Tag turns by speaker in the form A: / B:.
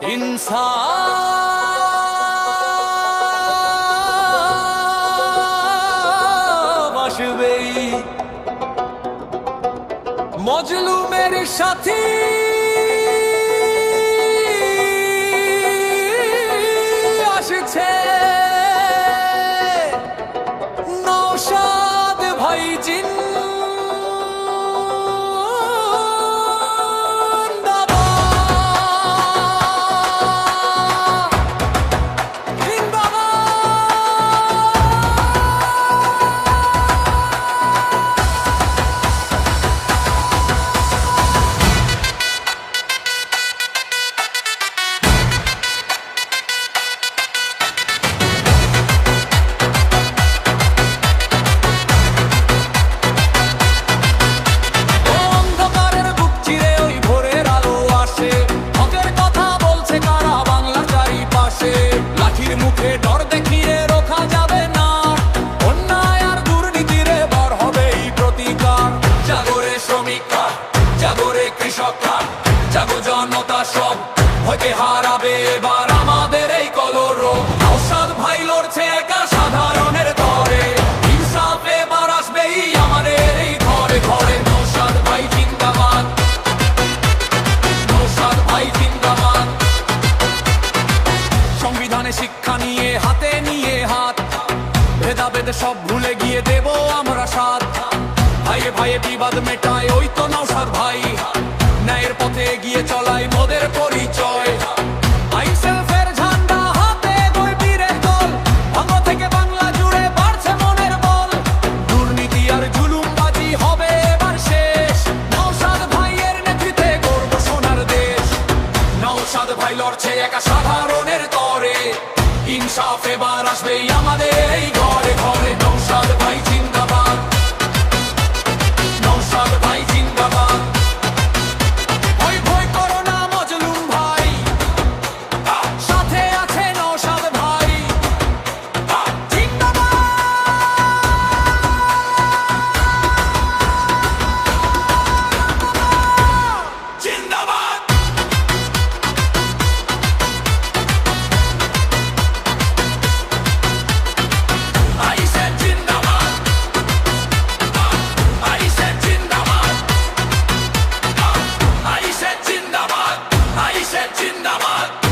A: ইনসাফ আসবেই মজলুমের সাথী। আসছে। নৌসাদ ভাই জিন্দাবাদ। লাঠির মুখে ডর দেখিয়ে রোখা যাবে না। অন্যায় আর দুর্নীতিরে বার হবে এই প্রতিকার। জাগরে শ্রমিকরা, জাগরে কৃষকরা, জাগো জনতা সব হতে হারাবে এবার নিয়ে হাতে নিয়ে হাত। ভেদাভেদ সব ভুলে গিয়ে দেব আমরা সাথ ভাইয়ে ভাইয়ে বিবাদ মেটায়, ওই তো নৌসাদ ভাই। ন্যায়ের পথে এগিয়ে চলাই মোদের পরিচয়। ভাই লড়ছে একা সাধারণের তরে। ইনসাফ এবার আসবেই আমাদের এই ঘরে ঘরে। जिंदाबाद